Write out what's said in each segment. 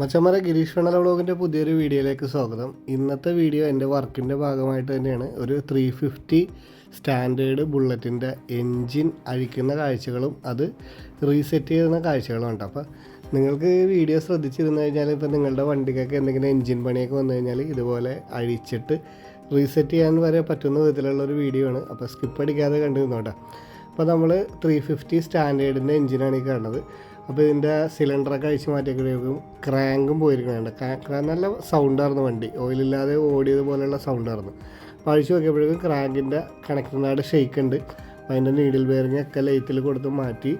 മച്ചമ്മര ഗിരീഷ് ഫണല വ്ളോഗിന്റെ പുതിയൊരു വീഡിയോയിലേക്ക് സ്വാഗതം. ഇന്നത്തെ വീഡിയോ എന്റെ വർക്കിന്റെ ഭാഗമായിട്ട് തന്നെയാണ്. ഒരു ത്രീ ഫിഫ്റ്റി സ്റ്റാൻഡേർഡ് ബുള്ളറ്റിന്റെ എൻജിൻ അഴിക്കുന്ന കാഴ്ചകളും അത് റീസെറ്റ് ചെയ്യുന്ന കാഴ്ചകളും ഉണ്ട്. അപ്പോൾ നിങ്ങൾക്ക് വീഡിയോ ശ്രദ്ധിച്ചിരുന്നു കഴിഞ്ഞാൽ ഇപ്പോൾ നിങ്ങളുടെ വണ്ടിക്കൊക്കെ എന്തെങ്കിലും എൻജിൻ പണിയൊക്കെ വന്നു കഴിഞ്ഞാൽ ഇതുപോലെ അഴിച്ചിട്ട് റീസെറ്റ് ചെയ്യാൻ വരെ പറ്റുന്ന വിധത്തിലുള്ള ഒരു വീഡിയോ ആണ്. അപ്പോൾ സ്കിപ്പ് അടിക്കാതെ കണ്ടിരുന്നോട്ടെ. അപ്പോൾ നമ്മൾ ത്രീ ഫിഫ്റ്റി സ്റ്റാൻഡേർഡിന്റെ എൻജിനാണ് ഈ കാണുന്നത്. അപ്പോൾ ഇതിന്റെ സിലിണ്ടറൊക്കെ അഴിച്ച് മാറ്റിയപ്പോഴേക്കും ക്രാങ്കും പോയിരിക്കുന്നുണ്ട് ക്രാങ്ക് നല്ല സൗണ്ടായിരുന്നു വണ്ടി. ഓയിലില്ലാതെ ഓടിയത് പോലെയുള്ള സൗണ്ടായിരുന്നു അപ്പോൾ അഴിച്ച് നോക്കിയപ്പോഴേക്കും ക്രാങ്കിന്റെ കണക്ടറിനാട് ഷെയ്ക്ക് ഉണ്ട്. അതിന്റെ നീഡിൽ ബെയറിങ് ഒക്കെ ലൈറ്റിൽ കൊടുത്ത് മാറ്റി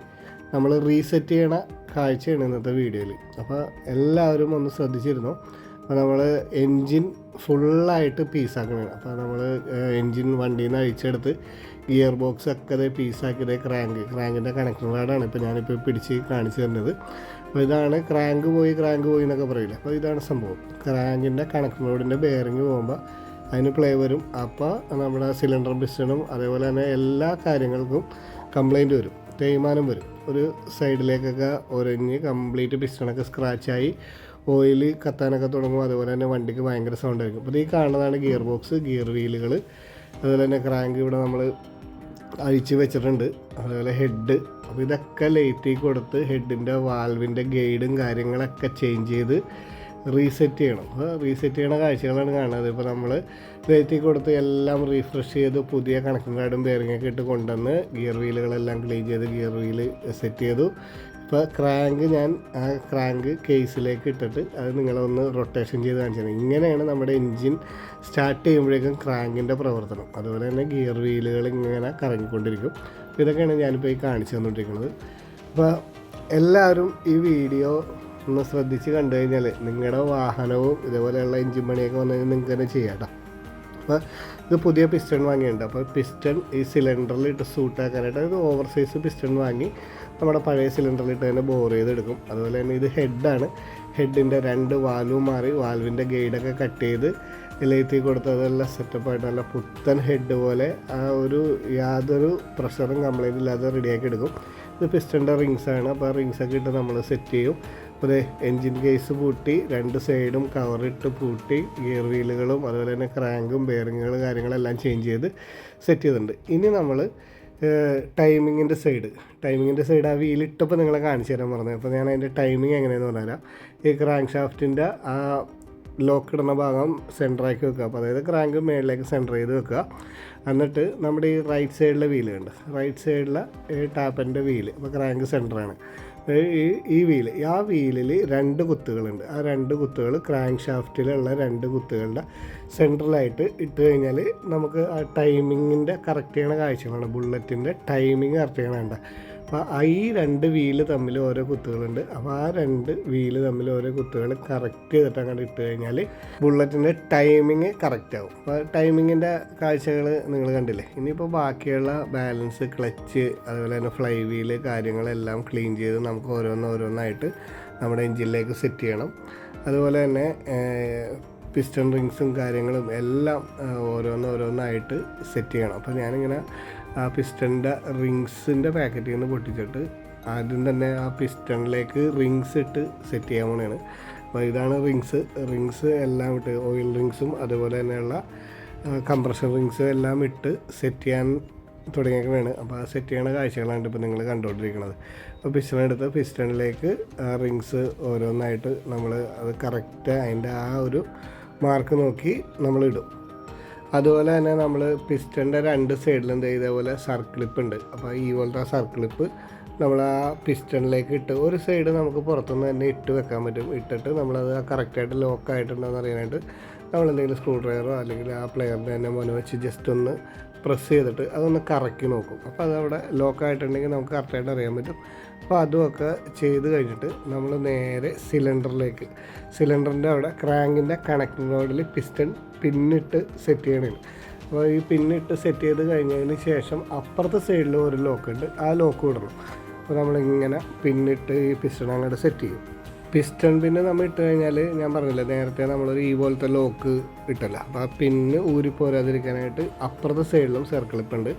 നമ്മൾ റീസെറ്റ് ചെയ്യണ കാഴ്ചയാണ് ഇന്നത്തെ വീഡിയോയിൽ അപ്പോൾ എല്ലാവരും ഒന്ന് ശ്രദ്ധിച്ചിരുന്നു. അപ്പോൾ നമ്മൾ എൻജിൻ ഫുള്ളായിട്ട് പീസാക്കണം അപ്പോൾ നമ്മൾ എൻജിൻ വണ്ടിയിൽ നിന്ന് അഴിച്ചെടുത്ത് ഗിയർ ബോക്സ് ഒക്കെ അതേ പീസാക്കിയത് ക്രാങ്ക്. ക്രാങ്കിന്റെ കണക്ഷൻ കാർഡാണ് ഇപ്പോൾ ഞാനിപ്പോൾ പിടിച്ച് കാണിച്ചു തരുന്നത്. അപ്പോൾ ഇതാണ് ക്രാങ്ക് പോയി ക്രാങ്ക് പോയി എന്നൊക്കെ പറയില്ല? അപ്പോൾ ഇതാണ് സംഭവം. ക്രാങ്കിന്റെ കണക്ഷൻ റോഡിന്റെ ബെയറിങ് പോകുമ്പോൾ അതിന് പ്ലേ വരും. അപ്പോൾ നമ്മുടെ സിലിണ്ടർ പിസ്റ്റണും അതേപോലെ തന്നെ എല്ലാ കാര്യങ്ങൾക്കും കംപ്ലൈന്റ് വരും. തേയ്മാനം വരും. ഒരു സൈഡിലേക്കൊക്കെ ഒരഞ്ഞ് കംപ്ലീറ്റ് പിസ്റ്റണൊക്കെ സ്ക്രാച്ചായി ഓയിൽ കത്താനൊക്കെ തുടങ്ങും. അതുപോലെ തന്നെ വണ്ടിക്ക് ഭയങ്കര സൗണ്ട് ആയിരിക്കും. അപ്പോൾ ഈ കാണുന്നതാണ് ഗിയർ ബോക്സ് ഗിയർ വീലുകൾ അതുപോലെ തന്നെ ക്രാങ്ക് ഇവിടെ നമ്മൾ അഴിച്ച് വെച്ചിട്ടുണ്ട്. അതുപോലെ ഹെഡ് അപ്പോൾ ഇതൊക്കെ ലൈറ്റിൽ കൊടുത്ത് ഹെഡിന്റെ വാൽവിന്റെ ഗൈഡും കാര്യങ്ങളൊക്കെ ചേഞ്ച് ചെയ്ത് റീസെറ്റ് ചെയ്യണം. അപ്പോൾ റീസെറ്റ് ചെയ്യണ കാഴ്ചകളാണ് കാണുന്നത്. ഇപ്പോൾ നമ്മൾ ലൈറ്റിൽ കൊടുത്ത് എല്ലാം റീഫ്രഷ് ചെയ്ത് പുതിയ കണക്കും കാർഡും ബെയറിങ്ങൊക്കെ ഇട്ട് കൊണ്ടുവന്ന് ഗിയർ വീലുകളെല്ലാം ക്ലീൻ ചെയ്ത് ഗിയർ വീൽ സെറ്റ് ചെയ്തു. ഇപ്പോൾ ക്രാങ്ക് ഞാൻ ആ ക്രാങ്ക് കേസിലേക്ക് ഇട്ടിട്ട് അത് നിങ്ങളൊന്ന് റൊട്ടേഷൻ ചെയ്ത് കാണിച്ചു തരാം ഇങ്ങനെയാണ് നമ്മുടെ എൻജിൻ സ്റ്റാർട്ട് ചെയ്യുമ്പോഴേക്കും ക്രാങ്കിന്റെ പ്രവർത്തനം. അതുപോലെ തന്നെ ഗിയർ വീലുകൾ ഇങ്ങനെ കറങ്ങിക്കൊണ്ടിരിക്കും. ഇതൊക്കെയാണ് ഞാനിപ്പോൾ ഈ കാണിച്ചു തന്നുകൊണ്ടിരിക്കുന്നത് അപ്പോൾ എല്ലാവരും ഈ വീഡിയോ ഒന്ന് ശ്രദ്ധിച്ച് കണ്ടു കഴിഞ്ഞാൽ നിങ്ങളുടെ വാഹനവും ഇതേപോലെയുള്ള എൻജിൻ പണിയൊക്കെ വന്നു കഴിഞ്ഞാൽ നിങ്ങൾക്ക് തന്നെ ചെയ്യാം അപ്പോൾ ഇത് പുതിയ പിസ്റ്റൺ വാങ്ങിയിട്ടുണ്ട്. അപ്പോൾ പിസ്റ്റൺ ഈ സിലിണ്ടറിൽ ഇട്ട് സൂട്ടാക്കാനായിട്ട് ഇത് ഓവർ സൈസ് പിസ്റ്റൺ വാങ്ങി നമ്മുടെ പഴയ സിലിണ്ടറിലിട്ട് തന്നെ ബോർ ചെയ്തെടുക്കും. അതുപോലെ തന്നെ ഇത് ഹെഡാണ് ഹെഡിന്റെ രണ്ട് വാൽവും മാറി വാൽവിന്റെ ഗൈഡൊക്കെ കട്ട് ചെയ്ത് ഇലയിത്തി കൊടുത്ത് അതെല്ലാം സെറ്റപ്പായിട്ട് നല്ല പുത്തൻ ഹെഡ് പോലെ ആ ഒരു യാതൊരു പ്രഷറും കംപ്ലൈന്റ് ഇല്ലാതെ റെഡിയാക്കി എടുക്കും. ഇത് പിസ്റ്റന്റെ റിങ്സ് ആണ്. അപ്പോൾ ആ റിങ്സൊക്കെ ഇട്ട് നമ്മൾ സെറ്റ് ചെയ്യും. അപ്പോൾ എൻജിൻ കേസ് പൂട്ടി രണ്ട് സൈഡും കവറിട്ട് പൂട്ടി ഗിയർ വീലുകളും അതുപോലെ തന്നെ ക്രാങ്കും ബെയറിങ്ങുകൾ കാര്യങ്ങളെല്ലാം ചേഞ്ച് ചെയ്ത് സെറ്റ് ചെയ്തിട്ടുണ്ട്. ഇനി നമ്മൾ ടൈമിങ്ങിന്റെ സൈഡ് ടൈമിങ്ങിന്റെ സൈഡ് ആ വീലിട്ടപ്പോൾ നിങ്ങളെ കാണിച്ചു തരാൻ പറഞ്ഞത്. അപ്പോൾ ഞാൻ അതിന്റെ ടൈമിങ് എങ്ങനെയാണെന്ന് പറഞ്ഞുതരാം. ഈ ക്രാങ്ക് ഷാഫ്റ്റിന്റെ ആ ലോക്ക് ഇടുന്ന ഭാഗം സെന്ററാക്കി വെക്കുക. അപ്പോൾ അതായത് ക്രാങ്ക് മേളിലേക്ക് സെന്റർ ചെയ്ത് വെക്കുക. എന്നിട്ട് നമ്മുടെ ഈ റൈറ്റ് സൈഡിലെ വീൽ ഉണ്ട് റൈറ്റ് സൈഡിലെ ടാപ്പിന്റെ വീൽ അപ്പോൾ ക്രാങ്ക് സെന്ററാണ് ഈ ഈ വീൽ ആ വീലിൽ രണ്ട് കുത്തുകളുണ്ട്. ആ രണ്ട് കുത്തുകൾ ക്രാങ്ക് ഷാഫ്റ്റിലുള്ള രണ്ട് കുത്തുകളുടെ സെൻട്രലായിട്ട് ഇട്ട് കഴിഞ്ഞാൽ നമുക്ക് ആ ടൈമിങ്ങിന്റെ കറക്റ്റ് ചെയ്യണ കാഴ്ചകളാണ്. ബുള്ളറ്റിന്റെ ടൈമിങ് കറക്റ്റ് ചെയ്യണേണ്ട അപ്പോൾ ഈ രണ്ട് വീൽ തമ്മിൽ ഓരോ കുത്തുകളുണ്ട്. അപ്പോൾ ആ രണ്ട് വീൽ തമ്മിൽ ഓരോ കുത്തുകൾ കറക്റ്റ് ചെയ്തിട്ട് അങ്ങോട്ട് ഇട്ട് കഴിഞ്ഞാൽ ബുള്ളറ്റിന്റെ ടൈമിങ് കറക്റ്റ് ആവും. അപ്പോൾ ടൈമിങ്ങിന്റെ കാഴ്ചകൾ നിങ്ങൾ കണ്ടില്ലേ? ഇനിയിപ്പോൾ ബാക്കിയുള്ള ബാലൻസ് ക്ലച്ച് അതുപോലെ തന്നെ ഫ്ലൈ വീൽ കാര്യങ്ങളെല്ലാം ക്ലീൻ ചെയ്ത് നമുക്ക് ഓരോന്ന് ഓരോന്നായിട്ട് നമ്മുടെ എഞ്ചിനിലേക്ക് സെറ്റ് ചെയ്യണം. അതുപോലെ തന്നെ പിസ്റ്റൺ റിങ്സും കാര്യങ്ങളും എല്ലാം ഓരോന്നോരോന്നായിട്ട് സെറ്റ് ചെയ്യണം. അപ്പോൾ ഞാനിങ്ങനെ ആ പിസ്റ്റണിന്റെ റിങ്സിന്റെ പാക്കറ്റിൽ നിന്ന് പൊട്ടിച്ചിട്ട് ആദ്യം തന്നെ ആ പിസ്റ്റണിലേക്ക് റിങ്സ് ഇട്ട് സെറ്റ് ചെയ്യാൻ പോണാണ്. അപ്പോൾ ഇതാണ് റിങ്സ്. റിങ്സ് എല്ലാം ഇട്ട് ഓയിൽ റിങ്സും അതുപോലെ തന്നെയുള്ള കംപ്രഷൻ റിങ്സ് എല്ലാം ഇട്ട് സെറ്റ് ചെയ്യാൻ തുടങ്ങിയേക്കണതാണ് അപ്പോൾ ആ സെറ്റ് ചെയ്യണ കാഴ്ചകളാണ് ഇപ്പോൾ നിങ്ങൾ കണ്ടുകൊണ്ടിരിക്കുന്നത്. അപ്പോൾ പിസ്റ്റൺ എടുത്ത് പിസ്റ്റണിലേക്ക് ആ റിങ്സ് ഓരോന്നായിട്ട് നമ്മൾ അത് കറക്റ്റ് അതിന്റെ ആ ഒരു മാർക്ക് നോക്കി നമ്മൾ ഇടും. അതുപോലെ തന്നെ നമ്മൾ പിസ്റ്റന്റെ രണ്ട് സൈഡിലും ഇതേപോലെ സർക്കിളിപ്പ് ഉണ്ട്. അപ്പോൾ ഈ പോലത്തെ സർക്കിളിപ്പ് നമ്മൾ ആ പിസ്റ്റണിലേക്ക് ഇട്ട് ഒരു സൈഡ് നമുക്ക് പുറത്തുനിന്ന് തന്നെ ഇട്ട് വെക്കാൻ പറ്റും. ഇട്ടിട്ട് നമ്മളത് കറക്റ്റായിട്ട് ലോക്ക് ആയിട്ടുണ്ടോ എന്ന് അറിയാനായിട്ട് നമ്മൾ എന്തെങ്കിലും സ്ക്രൂ ഡ്രൈവറോ അല്ലെങ്കിൽ ആ പ്ലെയറിന്റെ തന്നെ മുന വെച്ച് ജസ്റ്റ് ഒന്ന് പ്രസ് ചെയ്തിട്ട് അതൊന്ന് കറക്കി നോക്കും. അപ്പോൾ അതവിടെ ലോക്ക് ആയിട്ടുണ്ടെങ്കിൽ നമുക്ക് കറക്റ്റായിട്ട് അറിയാൻ പറ്റും. അപ്പോൾ അതുമൊക്കെ ചെയ്ത് കഴിഞ്ഞിട്ട് നമ്മൾ നേരെ സിലിണ്ടറിലേക്ക് സിലിണ്ടറിന്റെ അവിടെ ക്രാങ്കിന്റെ കണക്റ്റിംഗ് റോഡിൽ പിസ്റ്റൺ പിന്നിട്ട് സെറ്റ് ചെയ്യണേ അപ്പോൾ ഈ പിന്നിട്ട് സെറ്റ് ചെയ്ത് കഴിഞ്ഞതിന് ശേഷം അപ്പുറത്തെ സൈഡിൽ ഒരു ലോക്ക് ഉണ്ട്. ആ ലോക്ക് വിടണം. അപ്പോൾ നമ്മളിങ്ങനെ പിന്നിട്ട് ഈ പിസ്റ്റൺ അങ്ങോട്ട് സെറ്റ് ചെയ്യും. പിസ്റ്റൺ പിന്നെ നമ്മൾ ഇട്ട് കഴിഞ്ഞാൽ ഞാൻ പറഞ്ഞില്ല നേരത്തെ നമ്മളൊരു ഈ പോലത്തെ ലോക്ക് ഇട്ടല്ല. അപ്പോൾ ആ പിന്ന് ഊരിപ്പോരാതിരിക്കാനായിട്ട് അപ്പുറത്തെ സൈഡിലും സർക്കിളിപ്പ് ഉണ്ട്.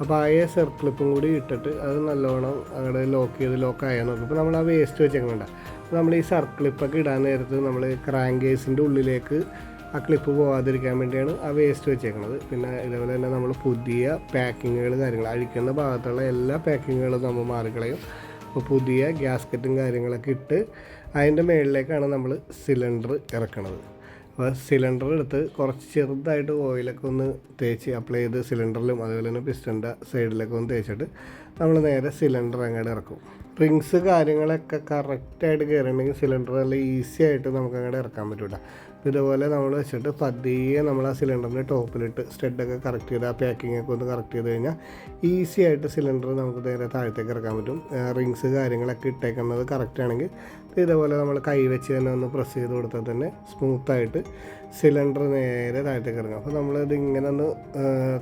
അപ്പോൾ ആയേ സർക്കിളിപ്പും കൂടി ഇട്ടിട്ട് അത് നല്ലോണം അവിടെ ലോക്ക് ചെയ്ത് ലോക്ക് ആയാൽ നോക്കും ഇപ്പോൾ നമ്മൾ ആ വേസ്റ്റ് വെച്ചേക്കണ്ട. നമ്മൾ ഈ സർക്ലിപ്പൊക്കെ ഇടാൻ നേരത്ത് നമ്മൾ ക്രാങ്ക് കേസിന്റെ ഉള്ളിലേക്ക് ആ ക്ലിപ്പ് പോകാതിരിക്കാൻ വേണ്ടിയാണ് ആ വേസ്റ്റ് വെച്ചേക്കുന്നത് പിന്നെ ഇതേപോലെ തന്നെ നമ്മൾ പുതിയ പാക്കിങ്ങുകൾ കാര്യങ്ങൾ അഴിക്കുന്ന ഭാഗത്തുള്ള എല്ലാ പാക്കിങ്ങുകളും നമ്മൾ മാറിക്കളയും. അപ്പോൾ പുതിയ ഗ്യാസ്കറ്റും കാര്യങ്ങളൊക്കെ ഇട്ട് അതിന്റെ മുകളിലേക്കാണ് നമ്മൾ സിലിണ്ടർ ഇറക്കണത്. അപ്പോൾ സിലിണ്ടർ എടുത്ത് കുറച്ച് ചെറുതായിട്ട് ഓയിലൊക്കെ ഒന്ന് തേച്ച് അപ്ലൈ ചെയ്ത് സിലിണ്ടറിലും അതുപോലെ തന്നെ പിസ്റ്റന്റെ സൈഡിലൊക്കെ ഒന്ന് തേച്ചിട്ട് നമ്മൾ നേരെ സിലിണ്ടർ അങ്ങോട്ട് ഇറക്കും. റിങ്സ് കാര്യങ്ങളൊക്കെ കറക്റ്റായിട്ട് കയറിയിട്ടുണ്ടെങ്കിൽ സിലിണ്ടർ നല്ല ഈസി ആയിട്ട് നമുക്ക് അങ്ങോട്ട് ഇറക്കാൻ പറ്റൂല. ഇതുപോലെ നമ്മൾ വെച്ചിട്ട് പതിയെ നമ്മൾ ആ സിലിണ്ടറിന്റെ ടോപ്പിലിട്ട് സ്റ്റെഡൊക്കെ കറക്റ്റ് ചെയ്ത് ആ പാക്കിംഗ് ഒക്കെ ഒന്ന് കറക്റ്റ് ചെയ്ത് കഴിഞ്ഞാൽ ഈസി ആയിട്ട് സിലിണ്ടർ നമുക്ക് നേരെ താഴത്തേക്ക് ഇറക്കാൻ പറ്റും. റിങ്സ് കാര്യങ്ങളൊക്കെ ഇട്ടേക്കുന്നത് കറക്റ്റ് ആണെങ്കിൽ ഇതേപോലെ നമ്മൾ കൈ വെച്ച് തന്നെ ഒന്ന് പ്രസ് ചെയ്ത് കൊടുത്താൽ തന്നെ സ്മൂത്തായിട്ട് സിലിണ്ടർ നേരെ താഴത്തേക്ക് ഇറങ്ങും. അപ്പോൾ നമ്മളിത് ഇങ്ങനെ ഒന്ന്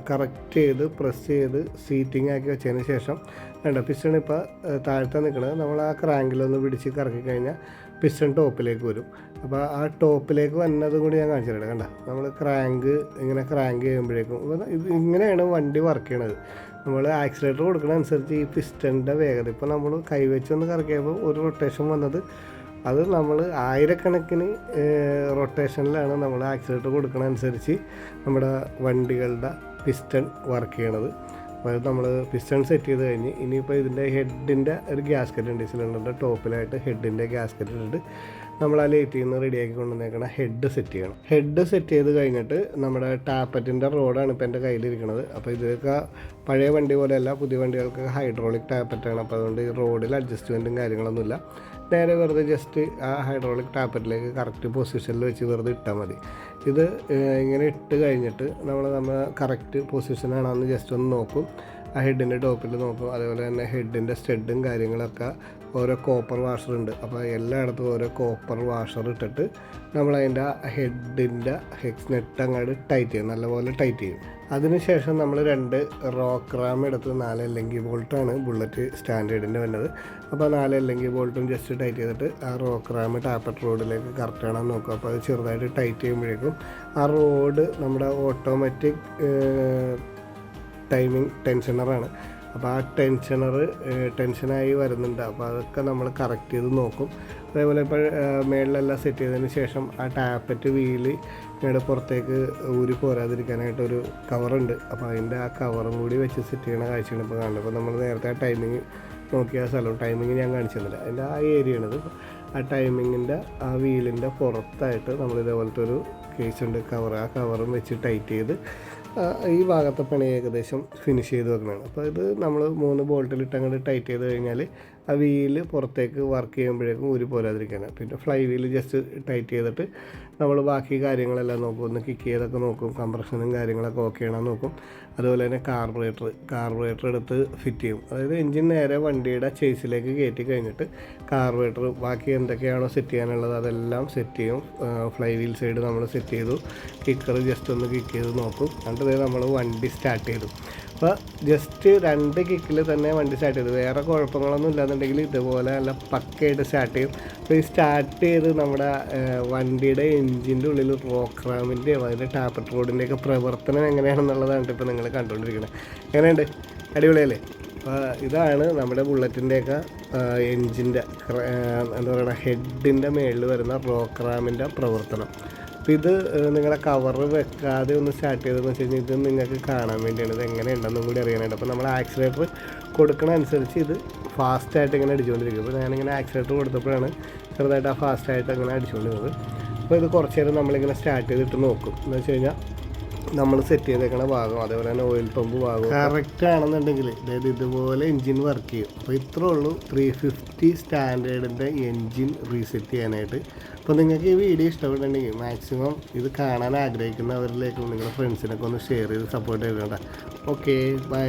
കറക്റ്റ് ചെയ്ത് പ്രസ് ചെയ്ത് സീറ്റിംഗ് ആക്കി വെച്ചതിന് ശേഷം വേണ്ട പിസ്റ്റൺ ഇപ്പോൾ താഴത്തെ നിൽക്കുന്നത് നമ്മൾ ആ ക്രാങ്കിലൊന്ന് പിടിച്ച് കറക്കി കഴിഞ്ഞാൽ പിസ്റ്റൺ ടോപ്പിലേക്ക് വരും. അപ്പോൾ ആ ടോപ്പിലേക്ക് വന്നതും കൂടി ഞാൻ കാണിച്ചു കണ്ട നമ്മൾ ക്രാങ്ക് ഇങ്ങനെ ക്രാങ്ക് ചെയ്യുമ്പോഴേക്കും ഇത് ഇങ്ങനെയാണ് വണ്ടി വർക്ക് ചെയ്യണത്. നമ്മൾ ആക്സിലേറ്റർ കൊടുക്കുന്ന അനുസരിച്ച് ഈ പിസ്റ്റന്റെ വേഗത ഇപ്പോൾ നമ്മൾ കൈവച്ചൊന്ന് കറക്കിയപ്പോൾ ഒരു റൊട്ടേഷൻ വന്നത് അത് നമ്മൾ ആയിരക്കണക്കിന് റൊട്ടേഷനിലാണ് നമ്മൾ ആക്സിലേറ്റർ കൊടുക്കുന്ന അനുസരിച്ച് നമ്മുടെ വണ്ടികളുടെ പിസ്റ്റൺ വർക്ക് ചെയ്യണത്. അപ്പോൾ നമ്മൾ പിസ്റ്റൺ സെറ്റ് ചെയ്ത് കഴിഞ്ഞ് ഇനിയിപ്പോൾ ഇതിന്റെ ഹെഡിന്റെ ഒരു ഗ്യാസ്കറ്റ് ഉണ്ട് സിലിണ്ടറിന്റെ ടോപ്പിലായിട്ട് ഹെഡിന്റെ ഗ്യാസ്കറ്റ് ഇട്ടിട്ട് നമ്മൾ ആ ലൈറ്റിൽ നിന്ന് റെഡിയാക്കി കൊണ്ടുവന്നേക്കണ ഹെഡ് സെറ്റ് ചെയ്യണം. ഹെഡ് സെറ്റ് ചെയ്ത് കഴിഞ്ഞിട്ട് നമ്മുടെ ടാപ്പറ്റിന്റെ റോഡാണ് ഇപ്പോൾ എന്റെ കയ്യിലിരിക്കുന്നത് അപ്പോൾ ഇതൊക്കെ പഴയ വണ്ടി പോലെയല്ല പുതിയ വണ്ടികൾക്ക് ഹൈഡ്രോളിക് ടാപ്പറ്റാണ്. അപ്പോൾ അതുകൊണ്ട് ഈ റോഡിൽ അഡ്ജസ്റ്റ്മെന്റും കാര്യങ്ങളൊന്നുമില്ല. നേരെ വെറുതെ ജസ്റ്റ് ആ ഹൈഡ്രോളിക് ടാപ്പറ്റിലേക്ക് കറക്റ്റ് പൊസിഷനിൽ വെച്ച് വെറുതെ ഇട്ടാൽ മതി. ഇത് ഇങ്ങനെ ഇട്ട് കഴിഞ്ഞിട്ട് നമ്മൾ നമ്മൾ കറക്റ്റ് പൊസിഷനാണോ എന്ന് ജസ്റ്റ് ഒന്ന് നോക്കും. ആ ഹെഡിന്റെ ടോപ്പിൽ നോക്കും. അതേപോലെ തന്നെ ഹെഡിന്റെ സ്റ്റെഡും കാര്യങ്ങളൊക്കെ ഓരോ കോപ്പർ വാഷർ ഉണ്ട്. അപ്പോൾ എല്ലായിടത്തും ഓരോ കോപ്പർ വാഷർ ഇട്ടിട്ട് നമ്മൾ അതിന്റെ ഹെഡിന്റെ ഹെക്സ് നെറ്റ് അങ്ങോട്ട് ടൈറ്റ് ചെയ്യും. നല്ലപോലെ ടൈറ്റ് ചെയ്യും. അതിനുശേഷം നമ്മൾ രണ്ട് റോക്ക് റാം എടുത്ത് നാല് അല്ലെങ്കിൽ ബോൾട്ടാണ് ബുള്ളറ്റ് സ്റ്റാൻഡേർഡിന്റെ വന്നത്. അപ്പോൾ നാല് അല്ലെങ്കിൽ ബോൾട്ടും ജസ്റ്റ് ടൈറ്റ് ചെയ്തിട്ട് ആ റോക്ക് റാം ടാപ്പറ്റ് റോഡിലേക്ക് കറക്റ്റ് ആണെന്ന് നോക്കുക അപ്പോൾ അത് ചെറുതായിട്ട് ടൈറ്റ് ചെയ്യുമ്പോഴേക്കും ആ റോഡ് നമ്മുടെ ഓട്ടോമാറ്റിക് ടൈമിംഗ് ടെൻഷനറാണ് അപ്പോൾ ആ ടെൻഷനർ ടെൻഷനായി വരുന്നുണ്ട്. അപ്പോൾ അതൊക്കെ നമ്മൾ കറക്റ്റ് ചെയ്ത് നോക്കും. അതേപോലെ ഇപ്പോൾ മേളിലെല്ലാം സെറ്റ് ചെയ്തതിന് ശേഷം ആ ടാപ്പറ്റ് വീൽ ഇങ്ങോട്ട് പുറത്തേക്ക് ഊരി പോരാതിരിക്കാനായിട്ടൊരു കവറുണ്ട് അപ്പോൾ അതിന്റെ ആ കവറും കൂടി വെച്ച് സെറ്റ് ചെയ്യണ കാഴ്ചയാണ് ഇപ്പോൾ കാണുന്നത്. അപ്പോൾ നമ്മൾ നേരത്തെ ആ ടൈമിങ് നോക്കിയ സ്ഥലം ടൈമിങ് ഞാൻ കാണിച്ചു തന്നില്ല. അതിന്റെ ആ ഏരിയ ആണിത് ആ ടൈമിങ്ങിന്റെ ആ വീലിന്റെ പുറത്തായിട്ട് നമ്മൾ ഇതേപോലത്തെ ഒരു കേസ് ഉണ്ട്. കവർ ആ കവറും വെച്ച് ടൈറ്റ് ചെയ്ത് ഈ ഭാഗത്തെ പണി ഏകദേശം ഫിനിഷ് ചെയ്ത് വെക്കുന്നതാണ് അപ്പോൾ ഇത് നമ്മൾ മൂന്ന് ബോൾട്ടിലിട്ട് അങ്ങോട്ട് ടൈറ്റ് ചെയ്ത് കഴിഞ്ഞാൽ ആ വീൽ പുറത്തേക്ക് വർക്ക് ചെയ്യുമ്പോഴേക്കും ഊരി പോരാതിരിക്കാനാണ് പിന്നെ ഫ്ലൈ വീൽ ജസ്റ്റ് ടൈറ്റ് ചെയ്തിട്ട് നമ്മൾ ബാക്കി കാര്യങ്ങളെല്ലാം നോക്കും. ഒന്ന് കിക്ക് ചെയ്തൊക്കെ നോക്കും. കംപ്രഷനും കാര്യങ്ങളൊക്കെ ഓക്കെ ആണോ നോക്കും. അതുപോലെ തന്നെ കാർബറേറ്റർ കാർബറേറ്റർ എടുത്ത് ഫിറ്റ് ചെയ്യും. അതായത് എൻജിൻ നേരെ വണ്ടിയുടെ ചേസിലേക്ക് കയറ്റി കഴിഞ്ഞിട്ട് കാർബറേറ്റർ ബാക്കി എന്തൊക്കെയാണോ സെറ്റ് ചെയ്യാനുള്ളത് അതെല്ലാം സെറ്റ് ചെയ്യും. ഫ്ലൈ വീൽ സൈഡ് നമ്മൾ സെറ്റ് ചെയ്തു. കിക്കർ ജസ്റ്റ് ഒന്ന് കിക്ക് ചെയ്ത് നോക്കും. എന്നിട്ട് നമ്മൾ വണ്ടി സ്റ്റാർട്ട് ചെയ്തു. അപ്പോൾ ജസ്റ്റ് രണ്ട് കിക്കിൽ തന്നെ വണ്ടി സ്റ്റാർട്ട് ചെയ്തു. വേറെ കുഴപ്പങ്ങളൊന്നും ഇല്ലാന്നുണ്ടെങ്കിൽ ഇതുപോലെ നല്ല പക്കയായിട്ട് സ്റ്റാർട്ട് ചെയ്യും. അപ്പോൾ ഈ സ്റ്റാർട്ട് ചെയ്ത് നമ്മുടെ വണ്ടിയുടെ എൻജിന്റെ ഉള്ളിൽ റോക്ക് റാമിന്റെയോ അതിന്റെ ടാപ്പറ്റ് റോഡിന്റെയൊക്കെ പ്രവർത്തനം എങ്ങനെയാണെന്നുള്ളതാണ് ഇപ്പോൾ നിങ്ങൾ കണ്ടുകൊണ്ടിരിക്കുന്നത്. എങ്ങനെയുണ്ട്? അടിപൊളിയല്ലേ? ഇതാണ് നമ്മുടെ ബുള്ളറ്റിന്റെയൊക്കെ എൻജിന്റെ എന്താ പറയുക ഹെഡിന്റെ മേളിൽ വരുന്ന റോക്ക് റാമിന്റെ പ്രവർത്തനം. അപ്പോൾ ഇത് നിങ്ങളെ കവർ വെക്കാതെ ഒന്ന് സ്റ്റാർട്ട് ചെയ്തതെന്ന് വെച്ച് കഴിഞ്ഞാൽ ഇത് നിങ്ങൾക്ക് കാണാൻ വേണ്ടിയാണ്. ഇത് എങ്ങനെ ഉണ്ടെന്നും കൂടി അറിയാനായിട്ട്. അപ്പോൾ നമ്മൾ ആക്സിലേറ്റർ കൊടുക്കണ അനുസരിച്ച് ഇത് ഫാസ്റ്റായിട്ട് ഇങ്ങനെ അടിച്ചുകൊണ്ടിരിക്കും അപ്പോൾ ഞാനിങ്ങനെ ആക്സിലേറ്റർ കൊടുത്തപ്പോഴാണ് ചെറുതായിട്ട് ആ ഫാസ്റ്റായിട്ട് അങ്ങനെ അടിച്ചുകൊണ്ടിരുന്നത് അപ്പോൾ ഇത് കുറച്ച് നേരം നമ്മളിങ്ങനെ സ്റ്റാർട്ട് ചെയ്തിട്ട് നോക്കും. എന്ന് വെച്ച് കഴിഞ്ഞാൽ നമ്മൾ സെറ്റ് ചെയ്തേക്കണ ഭാഗം അതേപോലെ തന്നെ ഓയിൽ പമ്പ് ഭാഗം കറക്റ്റ് ആണെന്നുണ്ടെങ്കിൽ അതായത് ഇതുപോലെ എൻജിൻ വർക്ക് ചെയ്യും. അപ്പോൾ ഇത്രേ ഉള്ളൂ ത്രീ ഫിഫ്റ്റി സ്റ്റാൻഡേർഡിന്റെ എൻജിൻ റീസെറ്റ് ചെയ്യാനായിട്ട്. അപ്പോൾ നിങ്ങൾക്ക് ഈ വീഡിയോ ഇഷ്ടപ്പെട്ടുണ്ടെങ്കിൽ മാക്സിമം ഇത് കാണാൻ ആഗ്രഹിക്കുന്നവരിലേക്കും നിങ്ങളുടെ ഫ്രണ്ട്സിനൊക്കെ ഒന്ന് ഷെയർ ചെയ്ത് സപ്പോർട്ട് ചെയ്തേണ്ട ഓക്കെ ബൈ